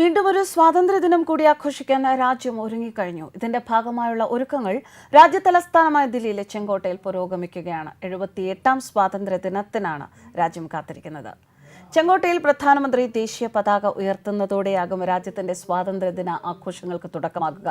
വീണ്ടും ഒരു സ്വാതന്ത്ര്യദിനം കൂടി ആഘോഷിക്കാൻ രാജ്യം ഒരുങ്ങിക്കഴിഞ്ഞു. ഇതിന്റെ ഭാഗമായുള്ള ഒരുക്കങ്ങൾ രാജ്യതലസ്ഥാനമായ ദില്ലിയിലെ ചെങ്കോട്ടയിൽ പുരോഗമിക്കുകയാണ്. എഴുപത്തിയെട്ടാം സ്വാതന്ത്ര്യ ദിനത്തിനാണ് രാജ്യം കാത്തിരിക്കുന്നത്. ചെങ്കോട്ടയിൽ പ്രധാനമന്ത്രി ദേശീയ പതാക ഉയർത്തുന്നതോടെയാകും രാജ്യത്തിന്റെ സ്വാതന്ത്ര്യദിന ആഘോഷങ്ങൾക്ക് തുടക്കമാകുക.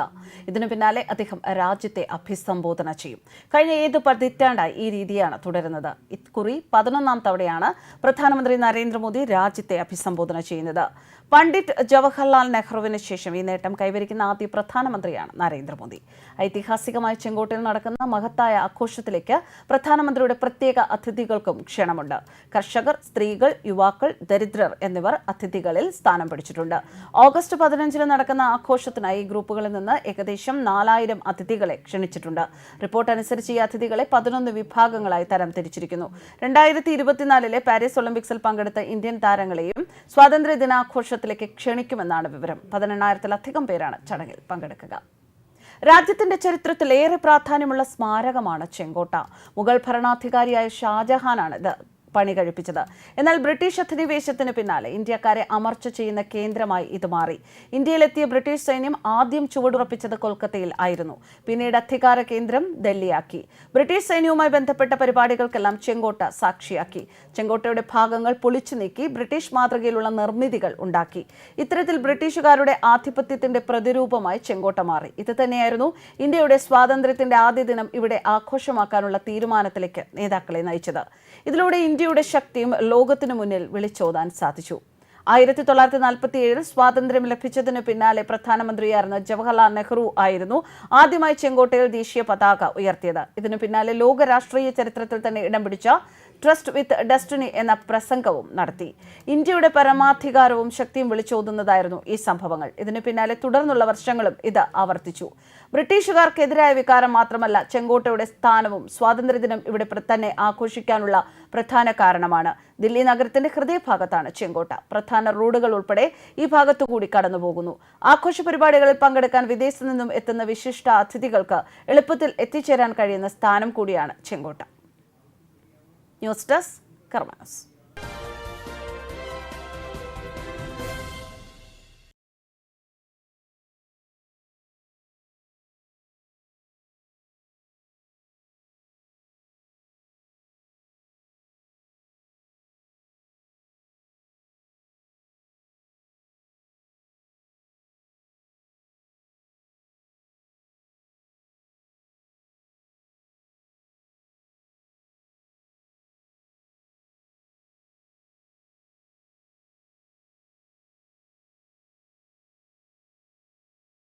ഇതിനു പിന്നാലെ അദ്ദേഹം രാജ്യത്തെ അഭിസംബോധന ചെയ്യും. കഴിഞ്ഞ ഏത് പതിറ്റാണ്ടായി ഈ രീതിയാണ് തുടരുന്നത്? ഇക്കുറി പതിനൊന്നാം തവണയാണ് പ്രധാനമന്ത്രി നരേന്ദ്രമോദി രാജ്യത്തെ അഭിസംബോധന ചെയ്യുന്നത്. പണ്ഡിറ്റ് ജവഹർലാൽ നെഹ്റുവിന് ശേഷം ഈ നേട്ടം കൈവരിക്കുന്ന ആദ്യ പ്രധാനമന്ത്രിയാണ് നരേന്ദ്രമോദി. ഐതിഹാസികമായി ചെങ്കോട്ടയിൽ നടക്കുന്ന മഹത്തായ ആഘോഷത്തിലേക്ക് പ്രധാനമന്ത്രിയുടെ പ്രത്യേക അതിഥികൾക്കും ക്ഷണമുണ്ട്. കർഷകർ സ്ത്രീകൾ യുവാക്കൾ ദരിദ്രർ എന്നിവർ അതിഥികളിൽ സ്ഥാനം പിടിച്ചിട്ടുണ്ട്. ഓഗസ്റ്റ് പതിനഞ്ചിന് നടക്കുന്ന ആഘോഷത്തിനായി ഗ്രൂപ്പുകളിൽ നിന്ന് ഏകദേശം നാലായിരം അതിഥികളെ ക്ഷണിച്ചിട്ടുണ്ട്. റിപ്പോർട്ട് അനുസരിച്ച് ഈ അതിഥികളെ പതിനൊന്ന് വിഭാഗങ്ങളായി തരം തിരിച്ചിരിക്കുന്നു രണ്ടായിരത്തി ഇരുപത്തിനാലിലെ പാരീസ് ഒളിമ്പിക്സിൽ പങ്കെടുത്ത ഇന്ത്യൻ താരങ്ങളെയും സ്വാതന്ത്ര്യ ദിനാഘോഷത്തിലേക്ക് ക്ഷണിക്കുമെന്നാണ് വിവരം. പതിനെണ്ണായിരത്തിലധികം പേരാണ് ചടങ്ങിൽ പങ്കെടുക്കുക. രാജ്യത്തിന്റെ ചരിത്രത്തിൽ ഏറെ പ്രാധാന്യമുള്ള സ്മാരകമാണ് ചെങ്കോട്ട. മുഗൾ ഭരണാധികാരിയായ ഷാജഹാനാണ് ഇത് പണി കഴിപ്പിച്ചത്. എന്നാൽ ബ്രിട്ടീഷ് അധിനിവേശത്തിന് പിന്നാലെ ഇന്ത്യക്കാരെ അമർച്ച ചെയ്യുന്ന കേന്ദ്രമായി ഇത് മാറി. ഇന്ത്യയിലെത്തിയ ബ്രിട്ടീഷ് സൈന്യം ആദ്യം ചുവടുറപ്പിച്ചത് കൊൽക്കത്തയിൽ ആയിരുന്നു. പിന്നീട് അധികാര കേന്ദ്രം ഡൽഹിയാക്കി. ബ്രിട്ടീഷ് സൈന്യവുമായി ബന്ധപ്പെട്ട പരിപാടികൾക്കെല്ലാം ചെങ്കോട്ട സാക്ഷിയാക്കി. ചെങ്കോട്ടയുടെ ഭാഗങ്ങൾ പൊളിച്ചു നീക്കി ബ്രിട്ടീഷ് മാതൃകയിലുള്ള നിർമ്മിതികൾ ഉണ്ടാക്കി. ഇത്തരത്തിൽ ബ്രിട്ടീഷുകാരുടെ ആധിപത്യത്തിന്റെ പ്രതിരൂപമായി ചെങ്കോട്ട മാറി. ഇത് തന്നെയായിരുന്നു ഇന്ത്യയുടെ സ്വാതന്ത്ര്യത്തിന്റെ ആദ്യ ദിനം ഇവിടെ ആഘോഷമാക്കാനുള്ള തീരുമാനത്തിലേക്ക് നേതാക്കളെ നയിച്ചത്. ഇതിലൂടെ ഇന്ത്യയുടെ ശക്തിയും ലോകത്തിനു മുന്നിൽ വിളിച്ചോതാൻ സാധിച്ചു ആയിരത്തി തൊള്ളായിരത്തി നാൽപ്പത്തി ഏഴിൽ സ്വാതന്ത്ര്യം ലഭിച്ചതിന് പിന്നാലെ പ്രധാനമന്ത്രിയായിരുന്ന ജവഹർലാൽ നെഹ്റു ആയിരുന്നു ആദ്യമായി ചെങ്കോട്ടയിൽ ദേശീയ പതാക ഉയർത്തിയത്. ഇതിനു പിന്നാലെ ലോക രാഷ്ട്രീയ ചരിത്രത്തിൽ തന്നെ ഇടം പിടിച്ച ട്രസ്റ്റ് വിത്ത് ഡെസ്റ്റിനി എന്ന പ്രസംഗവും നടത്തി. ഇന്ത്യയുടെ പരമാധികാരവും ശക്തിയും വിളിച്ചോതുന്നതായിരുന്നു ഈ സംഭവങ്ങൾ. ഇതിനു പിന്നാലെ തുടർന്നുള്ള വർഷങ്ങളും ഇത് ആവർത്തിച്ചു. ബ്രിട്ടീഷുകാർക്കെതിരായ വികാരം മാത്രമല്ല ചെങ്കോട്ടയുടെ സ്ഥാനവും സ്വാതന്ത്ര്യദിനം ഇവിടെ തന്നെ ആഘോഷിക്കാനുള്ള പ്രധാന കാരണമാണ്. ദില്ലി നഗരത്തിന്റെ ഹൃദയഭാഗത്താണ് ചെങ്കോട്ട. പ്രധാന റോഡുകൾ ഉൾപ്പെടെ ഈ ഭാഗത്തുകൂടി കടന്നുപോകുന്നു. ആഘോഷ പരിപാടികളിൽ പങ്കെടുക്കാൻ വിദേശത്തു നിന്നും എത്തുന്ന വിശിഷ്ട അതിഥികൾക്ക് എളുപ്പത്തിൽ എത്തിച്ചേരാൻ കഴിയുന്ന സ്ഥാനം കൂടിയാണ് ചെങ്കോട്ട. News desk കർമാനസ്